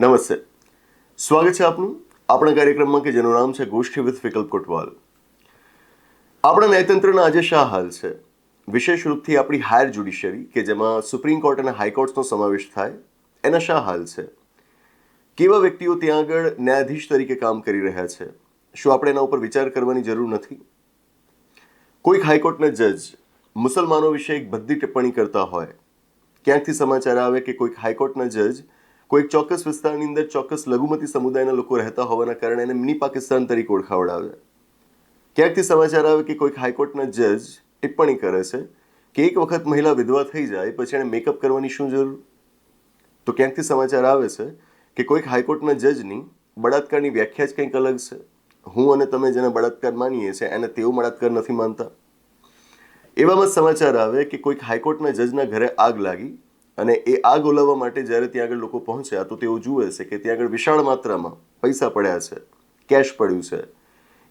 નમસ્તે. સ્વાગત છે આપનું આપણા કાર્યક્રમમાં કે જેનું નામ છે ગોષ્ઠી વિથ વિકલ્પ કોટવાલ. આપણા ન્યાયતંત્રના આજે શા હાલ છે? વિશેષ રૂપથી આપણી હાયર જ્યુડિશિયરી કે જેમાં સુપ્રીમ કોર્ટ અને હાઈકોર્ટનો સમાવેશ થાય, એના શા હાલ છે? કેવા વ્યક્તિઓ ત્યાં આગળ ન્યાયાધીશ તરીકે કામ કરી રહ્યા છે? શું આપણે એના ઉપર વિચાર કરવાની જરૂર નથી? કોઈક હાઈકોર્ટના જજ મુસલમાનો વિશે એક બધી ટિપ્પણી કરતા હોય. ક્યાંકથી સમાચાર આવે કે કોઈક હાઈકોર્ટના જજ કોઈક ચોક્કસ વિસ્તારની અંદર ચોક્કસ લઘુમતી સમુદાયના લોકો રહેતા હોવાના કારણે એને મિની પાકિસ્તાન તરીકે ઓળખાવડાવે ક્યાંકથી સમાચાર આવે કે કોઈક હાઈકોર્ટના જજ ટિપ્પણી કરે છે કે એક વખત મહિલા વિધવા થઈ જાય પછી એને મેકઅપ કરવાની શું જરૂર? તો ક્યાંકથી સમાચાર આવે છે કે કોઈક હાઈકોર્ટના જજની બળાત્કારની વ્યાખ્યા જ કંઈક અલગ છે. હું અને તમે જેને બળાત્કાર માનીએ છીએ, એને તેઓ બળાત્કાર નથી માનતા. એવામાં સમાચાર આવે કે કોઈક હાઈકોર્ટના જજના ઘરે આગ લાગી અને એ આગ ઓલાવવા માટે જ્યારે ત્યાં આગળ લોકો પહોંચ્યા, તો તેઓ જુએ છે કે ત્યાં આગળ વિશાળ માત્રામાં પૈસા પડ્યા છે કેશ પડ્યું છે.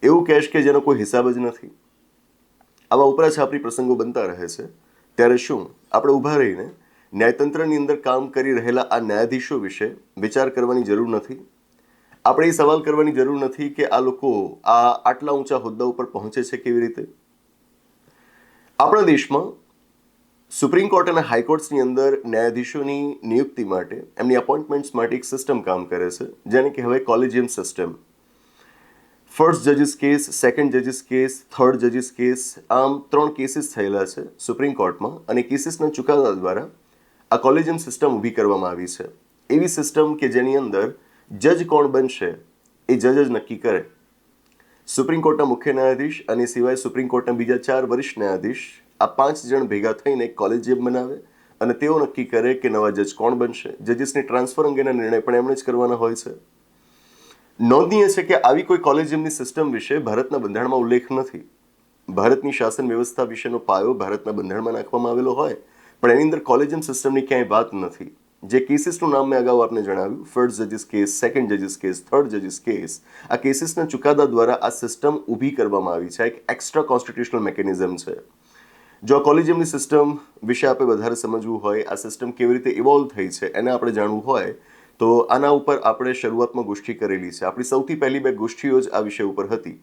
એવું કેશ કે જેનો કોઈ હિસાબ જ નથી. આવા ઉપરા છાપરી પ્રસંગો બનતા રહે છે. ત્યારે શું? આપણે ઊભા રહીને ન્યાયતંત્રની અંદર કામ કરી રહેલા આ ન્યાયાધીશો વિશે વિચાર કરવાની જરૂર નથી. આપણે એ સવાલ કરવાની જરૂર નથી કે આ લોકો આ આટલા ઊંચા હોદ્દા ઉપર પહોંચે છે કેવી રીતે? આપણા દેશમાં સુપ્રીમ કોર્ટ અને હાઈકોર્ટ્સની અંદર ન્યાયાધીશોની નિયુક્તિ માટે, એમની અપોઇન્ટમેન્ટ્સ માટે એક સિસ્ટમ કામ કરે છે, જેને કહેવાય collegium system first જજીસ case second જજીસ case third જજીસ case આમ ત્રણ કેસીસ થયેલા છે સુપ્રીમ કોર્ટમાં, અને કેસીસના ચુકાદા દ્વારા આ કોલેજિયમ સિસ્ટમ ઊભી કરવામાં આવી છે. એવી સિસ્ટમ કે જેની અંદર જજ કોણ બનશે, એ જજ જ નક્કી કરે. સુપ્રીમ કોર્ટના મુખ્ય ન્યાયાધીશ અને સિવાય સુપ્રીમ કોર્ટના બીજા ચાર વરિષ્ઠ ન્યાયાધીશ આ પાંચ જણ ભેગા થઈને કોલેજિયમ બનાવે અને તેઓ નક્કી કરે કે નવા જજ કોણ બનશે. જજીસની ટ્રાન્સફર અંગેના નિર્ણય પણ એમણે જ કરવાના હોય છે. નોંધનીય છે કે આવી કોઈ કોલેજિયમની સિસ્ટમ વિશે ભારતના બંધારણમાં ઉલ્લેખ નથી. ભારતની શાસન વ્યવસ્થા વિશેનો પાયો ભારતના બંધારણમાં નાખવામાં આવેલો હોય, પણ એની અંદર કોલેજિયમ સિસ્ટમની ક્યાંય વાત નથી. જે કેસીસનું નામ મેં અગાઉ આપને જણાવ્યું first જજીસ case second જજીસ case third જજીસ case આ કેસીસના ચુકાદા દ્વારા આ સિસ્ટમ ઊભી કરવામાં આવી છે. એક એક્સ્ટ્રા કોન્સ્ટિટ્યુશનલ મેકેનિઝમ છે. જો આ કોલેજિયમની સિસ્ટમ વિશે આપણે વધારે સમજવું હોય, આ સિસ્ટમ કેવી રીતે ઇવોલ્વ થઈ છે એને આપણે જાણવું હોય, તો આના ઉપર આપણે શરૂઆતમાં ગોષ્ઠી કરેલી છે. આપણી સૌથી પહેલી બે ગોષ્ઠીઓ જ આ વિષય ઉપર હતી.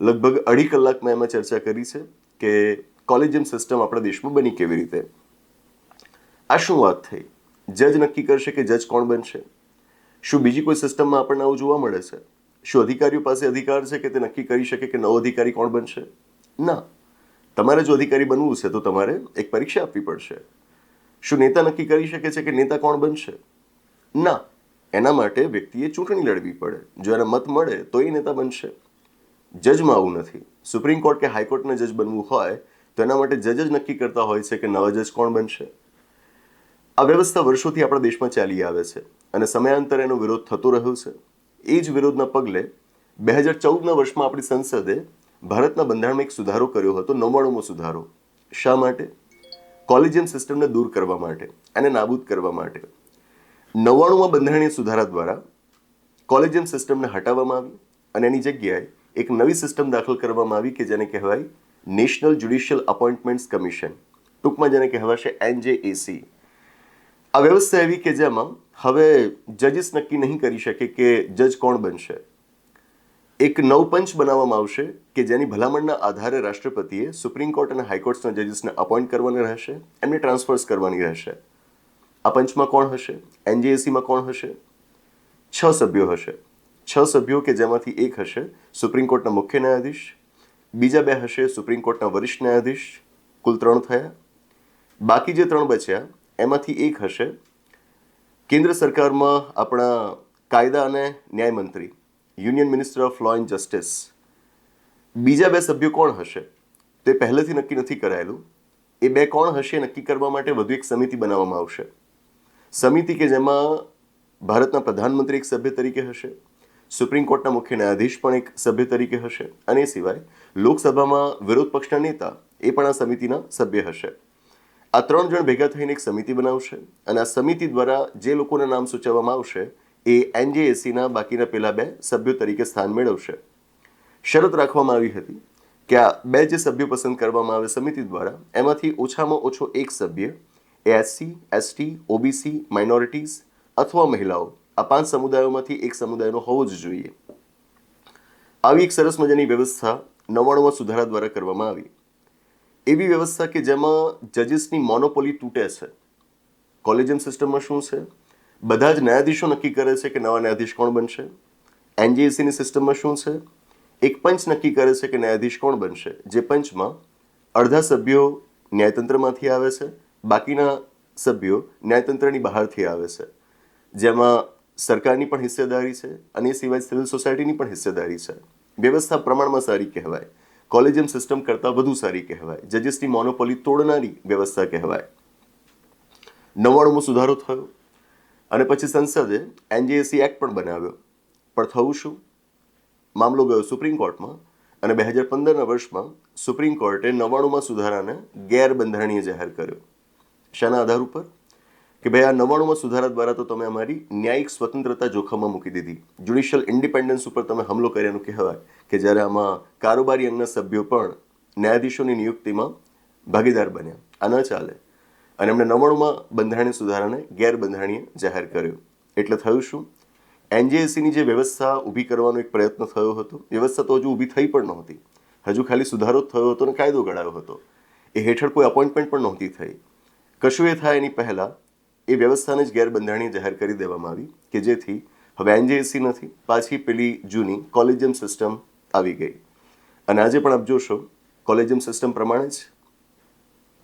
લગભગ અઢી કલાક મેં એમાં ચર્ચા કરી છે કે કોલેજિયમ સિસ્ટમ આપણા દેશમાં બની કેવી રીતે. આ શું વાત થઈ? જજ નક્કી કરશે કે જજ કોણ બનશે? શું બીજી કોઈ સિસ્ટમમાં આપણને આવું જોવા મળે છે? શું અધિકારીઓ પાસે અધિકાર છે કે તે નક્કી કરી શકે કે નવો અધિકારી કોણ બનશે? ના. તમારે જો અધિકારી બનવું છે, તો તમારે એક પરીક્ષા આપવી પડશે. શું નેતા નક્કી કરી શકે છે કે નેતા કોણ બનશે? ના. એના માટે વ્યક્તિએ ચૂંટણી લડવી પડે. જો એને મત મળે, તો એ નેતા બનશે. જજમાં આવું નથી. સુપ્રીમ કોર્ટ કે હાઈકોર્ટને જજ બનવું હોય, તો એના માટે જજ જ નક્કી કરતા હોય છે કે નવા જજ કોણ બનશે. આ વ્યવસ્થા વર્ષોથી આપણા દેશમાં ચાલી આવે છે અને સમયાંતરે એનો વિરોધ થતો રહ્યો છે. એ જ વિરોધના પગલે બે હજાર ચૌદના વર્ષમાં આપણી સંસદે ભારતના બંધારણમાં એક સુધારો કર્યો હતો નવ્વાણુંમો સુધારો. શા માટે? કોલેજિયમ સિસ્ટમને દૂર કરવા માટે અને નાબૂદ કરવા માટે. નવ્વાણુંમાં બંધારણીય સુધારા દ્વારા કોલેજિયમ સિસ્ટમને હટાવવામાં આવી અને એની જગ્યાએ એક નવી સિસ્ટમ દાખલ કરવામાં આવી કે જેને કહેવાય નેશનલ જ્યુડિશિયલ અપોઇન્ટમેન્ટ્સ કમિશન. ટૂંકમાં જેને કહેવાશે એનજેએસી આ વ્યવસ્થા એવી કે જેમાં હવે જજીસ નક્કી નહીં કરી શકે કે જજ કોણ બનશે. એક નવ પંચ બનાવવામાં આવશે કે જેની ભલામણના આધારે રાષ્ટ્રપતિએ સુપ્રીમ કોર્ટ અને હાઈકોર્ટ્સના જજીસને અપોઇન્ટ કરવાના રહેશે, એમને ટ્રાન્સફર્સ કરવાની રહેશે. આ પંચમાં કોણ હશે? એનજીએસીમાં કોણ હશે? છ સભ્યો હશે. છ સભ્યો કે જેમાંથી એક હશે સુપ્રીમ કોર્ટના મુખ્ય ન્યાયાધીશ, બીજા બે હશે સુપ્રીમ કોર્ટના વરિષ્ઠ ન્યાયાધીશ, કુલ ત્રણ થયા. બાકી જે ત્રણ બચ્યા, એમાંથી એક હશે કેન્દ્ર સરકારમાં આપણા કાયદા અને ન્યાય મંત્રી union minister of law and justice. બીજા બે સભ્યો કોણ હશે? તે પહેલેથી નક્કી નથી કરાયેલું. એ બે કોણ હશે નક્કી કરવા માટે વધુ એક સમિતિ બનાવવામાં આવશે. સમિતિ કે જેમાં ભારતના પ્રધાનમંત્રી એક સભ્ય તરીકે હશે, સુપ્રીમ કોર્ટના મુખ્ય ન્યાયાધીશ પણ એક સભ્ય તરીકે હશે, અને એ સિવાય લોકસભામાં વિરોધ પક્ષના નેતા એ પણ આ સમિતિના સભ્ય હશે. આ ત્રણ જણ ભેગા થઈને એક સમિતિ બનાવશે, અને આ સમિતિ દ્વારા જે લોકોના નામ સૂચવવામાં આવશે એ એનજેએસીના બાકીના પેલા બે સભ્યો તરીકે સ્થાન મેળવશે. શરત રાખવામાં આવી હતી કે આ બે જે સભ્યો પસંદ કરવામાં આવે સમિતિ દ્વારા. એમાંથી ઓછામાં ઓછો એક સભ્ય એસસી એસટી, ઓબીસી, માઇનોરિટીઝ અથવા મહિલાઓ. આ પાંચ સમુદાયોમાંથી એક સમુદાયનો હોવો જ જોઈએ. આવી એક સરસ મજાની વ્યવસ્થા નવ્વાણુંમાં સુધારા દ્વારા કરવામાં આવી. એવી વ્યવસ્થા કે જેમાં જજીસની મોનોપોલી તૂટે છે. કોલેજિયમ સિસ્ટમમાં શું છે? બધા જ ન્યાયાધીશો નક્કી કરે છે કે નવા ન્યાયાધીશ કોણ બનશે? એનજીએસીની સિસ્ટમમાં શું છે? એક પંચ નક્કી કરે છે કે ન્યાયાધીશ કોણ બનશે? જે પંચમાં અડધા સભ્યો ન્યાયતંત્રમાંથી આવે છે, બાકીના સભ્યો ન્યાયતંત્રની બહારથી આવે છે. જેમાં સરકારની પણ હિસ્સેદારી છે અને એ સિવાય સિવિલ સોસાયટીની પણ હિસ્સેદારી છે. વ્યવસ્થા પ્રમાણમાં સારી કહેવાય. કોલેજિયમ સિસ્ટમ કરતાં વધુ સારી કહેવાય. જજીસની મોનોપોલી તોડનારી વ્યવસ્થા કહેવાય. નવ્વાણુંમાં સુધારો થયો. અને પછી સંસદે એનજીએસી એક્ટ પણ બનાવ્યો. પણ થવું શું? મામલો ગયો સુપ્રીમ કોર્ટમાં અને બે હજાર પંદરના વર્ષમાં સુપ્રીમ કોર્ટે નવ્વાણુંમાં સુધારાને ગેરબંધારણીય જાહેર કર્યો. શાના આધાર ઉપર? કે ભાઈ, આ નવ્વાણુંમાં સુધારા દ્વારા તો તમે અમારી ન્યાયિક સ્વતંત્રતા જોખમમાં મૂકી દીધી. જ્યુડિશિયલ ઇન્ડિપેન્ડન્સ ઉપર તમે હમલો કર્યાનું કહેવાય કે જ્યારે આમાં કારોબારી અંગના સભ્યો પણ ન્યાયાધીશોની નિયુક્તિમાં ભાગીદાર બન્યા. આ ન ચાલે. અને એમણે નવ્વાણુંમાં બંધારણીય સુધારાને ગેરબંધારણીય જાહેર કર્યો. એટલે થયું શું? એનજીએસસીની જે વ્યવસ્થા ઊભી કરવાનો એક પ્રયત્ન થયો હતો, વ્યવસ્થા તો હજુ ઊભી થઈ પણ નહોતી. હજુ ખાલી સુધારો થયો હતો અને કાયદો ઘડાયો હતો. એ હેઠળ કોઈ અપોઇન્ટમેન્ટ પણ નહોતી થઈ. કશું એ થાય એની પહેલાં એ વ્યવસ્થાને જ ગેરબંધારણીય જાહેર કરી દેવામાં આવી કે જેથી હવે એનજેએસી નથી, પાછી પેલી જૂની કોલેજિયમ સિસ્ટમ આવી ગઈ. અને આજે પણ આપ જોશો, કોલેજિયમ સિસ્ટમ પ્રમાણે જ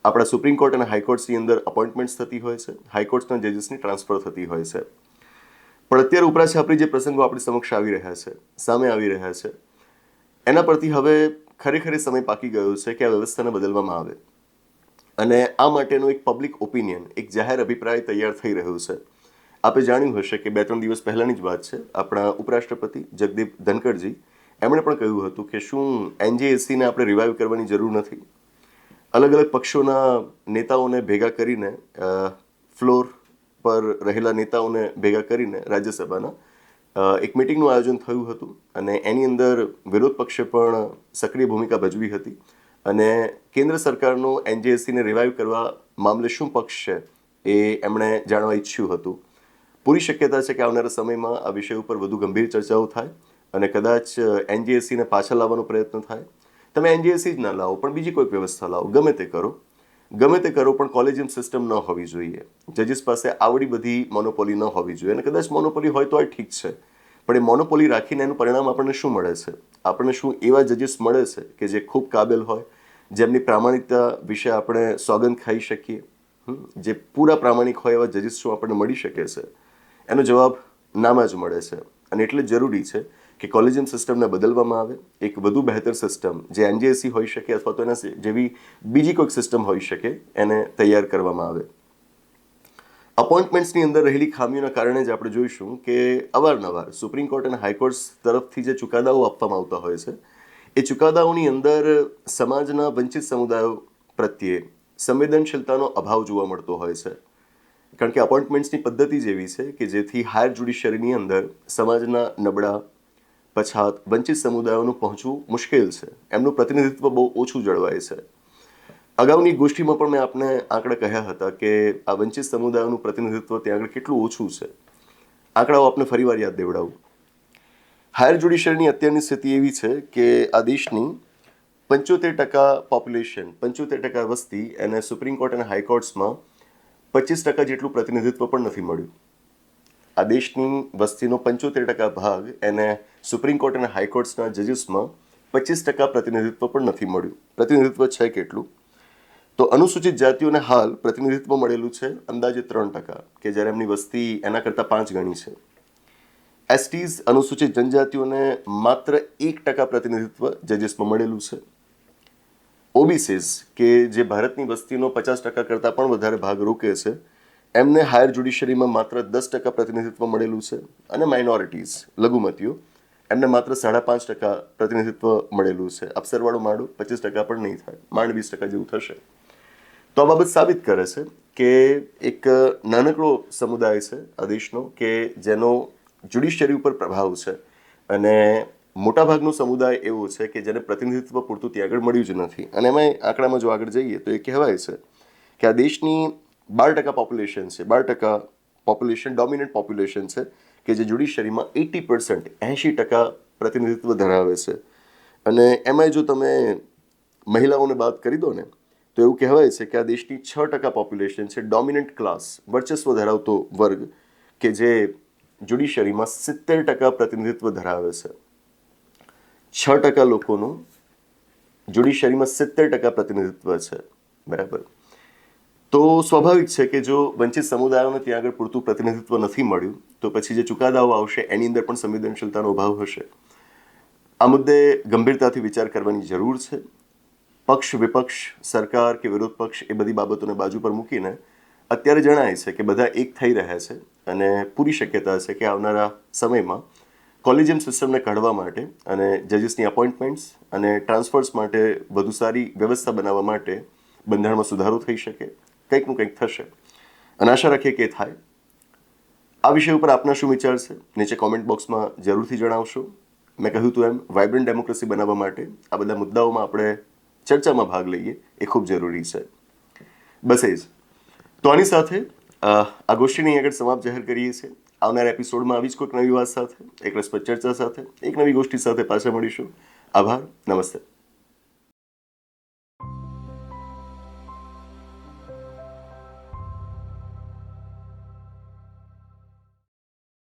આપણા સુપ્રીમ કોર્ટ અને હાઈકોર્ટ્સની અંદર અપોઇન્ટમેન્ટ્સ થતી હોય છે. હાઈકોર્ટ્સના જજીસની ટ્રાન્સફર થતી હોય છે. પણ અત્યારે ઉપરા છાપરી જે પ્રસંગો આપણી સમક્ષ આવી રહ્યા છે, સામે આવી રહ્યા છે, એના પરથી હવે ખરેખર સમય પાકી ગયો છે કે આ વ્યવસ્થાને બદલવામાં આવે. અને આ માટેનું એક પબ્લિક ઓપિનિયન એક જાહેર અભિપ્રાય તૈયાર થઈ રહ્યું છે. આપે જાણ્યું હશે કે બે ત્રણ દિવસ પહેલાંની જ વાત છે. આપણા ઉપરાષ્ટ્રપતિ જગદીપ ધનકરજી એમણે પણ કહ્યું હતું કે શું એનજીએસસીને આપણે રિવાઇવ કરવાની જરૂર નથી. અલગ અલગ પક્ષોના નેતાઓને ભેગા કરીને ફ્લોર પર રહેલા નેતાઓને ભેગા કરીને રાજ્યસભાના એક મિટિંગનું આયોજન થયું હતું અને એની અંદર વિરોધ પક્ષે પણ સક્રિય ભૂમિકા ભજવી હતી અને કેન્દ્ર સરકારનો એનજીએસસીને રિવાઇવ કરવા મામલે શું પક્ષ છે એ એમણે જાણવા ઈચ્છ્યું હતું. પૂરી શક્યતા છે કે આવનારા સમયમાં આ વિષય ઉપર વધુ ગંભીર ચર્ચાઓ થાય અને કદાચ એનજીએસસીને પાછા લાવવાનો પ્રયત્ન થાય. તમે એનજીએસસી જ ના લાવો, પણ બીજી કોઈક વ્યવસ્થા લાવો. ગમે તે કરો. ગમે તે કરો, પણ કોલેજિયમ સિસ્ટમ ન હોવી જોઈએ. જજીસ પાસે આવડી બધી મોનોપોલી ન હોવી જોઈએ. અને કદાચ મોનોપોલી હોય તો ઠીક છે. પણ એ મોનોપોલી રાખીને એનું પરિણામ આપણને શું મળે છે? આપણને શું એવા જજીસ મળે છે કે જે ખૂબ કાબેલ હોય? જેમની પ્રામાણિકતા વિશે આપણે સોગંદ ખાઈ શકીએ? જે પૂરા પ્રામાણિક હોય એવા જજીસ શું આપણને મળી શકે છે? એનો જવાબ નામાં જ મળે છે. અને એટલે જરૂરી છે કે કોલેજિયમ સિસ્ટમને બદલવામાં આવે, એક વધુ બહેતર સિસ્ટમ જે એનજીએસસી હોઈ શકે અથવા તો એના જેવી બીજી કોઈક સિસ્ટમ હોઈ શકે, એને તૈયાર કરવામાં આવે. અપોઇન્ટમેન્ટ્સની અંદર રહેલી ખામીઓના કારણે જ આપણે જોઈશું કે અવારનવાર સુપ્રીમ કોર્ટ અને હાઈકોર્ટ તરફથી જે ચુકાદાઓ આપવામાં આવતા હોય છે, એ ચુકાદાઓની અંદર સમાજના વંચિત સમુદાયો પ્રત્યે સંવેદનશીલતાનો અભાવ જોવા મળતો હોય છે. કારણ કે અપોઇન્ટમેન્ટ્સની પદ્ધતિ જ એવી છે કે જેથી હાયર જ્યુડિશિયરીની અંદર સમાજના નબળા પછાત વંચિત સમુદાયોનું પહોંચવું મુશ્કેલ છે. એમનું પ્રતિનિધિત્વ બહુ ઓછું જળવાય છે. અગાઉની ગોષ્ઠીમાં પણ મેં આપને આંકડા કહ્યા હતા કે આ વંચિત સમુદાયોનું પ્રતિનિધિત્વ ત્યાં આગળ કેટલું ઓછું છે. આંકડાઓ આપને ફરીવાર યાદ દેવડાવું. હાયર જ્યુડિશિયરીની અત્યારની સ્થિતિ એવી છે કે આ દેશની પંચોતેર ટકા પોપ્યુલેશન, પંચોતેર ટકા વસ્તી એને સુપ્રીમ કોર્ટ અને હાઈકોર્ટ્સમાં પચીસ ટકા જેટલું પ્રતિનિધિત્વ પણ નથી મળ્યું. આ દેશની વસ્તીનો પંચોતેર ટકા ભાગ એને સુપ્રીમ કોર્ટ અને હાઈકોર્ટ્સના જજીસમાં પચીસ ટકા પ્રતિનિધિત્વ પણ નથી મળ્યું. પ્રતિનિધિત્વ છે કેટલું? તો અનુસૂચિત જાતિઓને હાલ પ્રતિનિધિત્વ મળેલું છે અંદાજે ત્રણ ટકા, કે જ્યારે એમની વસ્તી એના કરતાં પાંચ ગણી છે. એસટીઝ અનુસૂચિત જનજાતિઓને માત્ર એક ટકા પ્રતિનિધિત્વ જજીસમાં મળેલું છે. ઓબીસીસ કે જે ભારતની વસ્તીનો પચાસ ટકા કરતાં પણ વધારે ભાગ રોકે છે એમને હાયર જ્યુડિશિયરીમાં માત્ર દસ ટકા પ્રતિનિધિત્વ મળેલું છે અને માઇનોરિટીઝ લઘુમતીઓ, એમને માત્ર સાડા પાંચ ટકા પ્રતિનિધિત્વ મળેલું છે. અપસરવાળું માળું પચીસ ટકા પણ નહીં થાય. માંડ વીસ ટકા જેવું થશે. તો આ બાબત સાબિત કરે છે કે એક નાનકડો સમુદાય છે આ દેશનો કે જેનો જ્યુડિશિયરી ઉપર પ્રભાવ છે અને મોટાભાગનો સમુદાય એવો છે કે જેને પ્રતિનિધિત્વ પૂરતું ત્યાં આગળ મળ્યું જ નથી. અને એમાં આંકડામાં જો આગળ જઈએ તો એ કહેવાય છે કે આ દેશની બાર ટકા પોપ્યુલેશન છે, બાર ટકા પોપ્યુલેશન ડોમિનન્ટ પોપ્યુલેશન છે, કે જે જ્યુડિશરીમાં એટી પર્સન્ટ એંશી ટકા પ્રતિનિધિત્વ ધરાવે છે. અને એમાંય જો તમે મહિલાઓને વાત કરી દો ને, તો એવું કહેવાય છે કે આ દેશની છ ટકા પોપ્યુલેશન છે ડોમિનન્ટ ક્લાસ વર્ચસ્વ ધરાવતો વર્ગ, કે જે જ્યુડિશરીમાં સિત્તેર ટકા પ્રતિનિધિત્વ ધરાવે છે. છ ટકા લોકોનું જ્યુડિશરીમાં સિત્તેર ટકા પ્રતિનિધિત્વ છે. બરાબર? તો સ્વાભાવિક છે કે જો વંચિત સમુદાયોને ત્યાં આગળ પૂરતું પ્રતિનિધિત્વ નથી મળ્યું, તો પછી જે ચુકાદાઓ આવશે એની અંદર પણ સંવેદનશીલતાનો અભાવ હશે. આ મુદ્દે ગંભીરતાથી વિચાર કરવાની જરૂર છે. પક્ષ વિપક્ષ, સરકાર કે વિરોધ પક્ષ એ બધી બાબતોને બાજુ પર મૂકીને અત્યારે જણાય છે કે બધા એક થઈ રહ્યા છે અને પૂરી શક્યતા છે કે આવનારા સમયમાં કોલેજિયમ સિસ્ટમને કાઢવા માટે અને જજીસની અપોઇન્ટમેન્ટ્સ અને ટ્રાન્સફર્સ માટે વધુ સારી વ્યવસ્થા બનાવવા માટે બંધારણમાં સુધારો થઈ શકે. કંઈકનું કંઈક થશે. અને આશા રાખીએ કે થાય. આ વિષય ઉપર આપના શું વિચાર છે, નીચે કોમેન્ટ બોક્સમાં જરૂરથી જણાવશો. મેં કહ્યું હતું એમ વાઇબ્રન્ટ ડેમોક્રેસી બનાવવા માટે આ બધા મુદ્દાઓમાં આપણે ચર્ચામાં ભાગ લઈએ, એ ખૂબ જરૂરી છે. બસ એ જ. તો આની સાથે આ ગોષ્ઠીની આગળ સમાપ્ત જાહેર કરીએ છીએ. આવનારા એપિસોડમાં આવી જ કોઈક નવી વાત સાથે, એક રસપ્રદ ચર્ચા સાથે, એક નવી ગોષ્ઠી સાથે પાછા મળીશું. આભાર, નમસ્તે.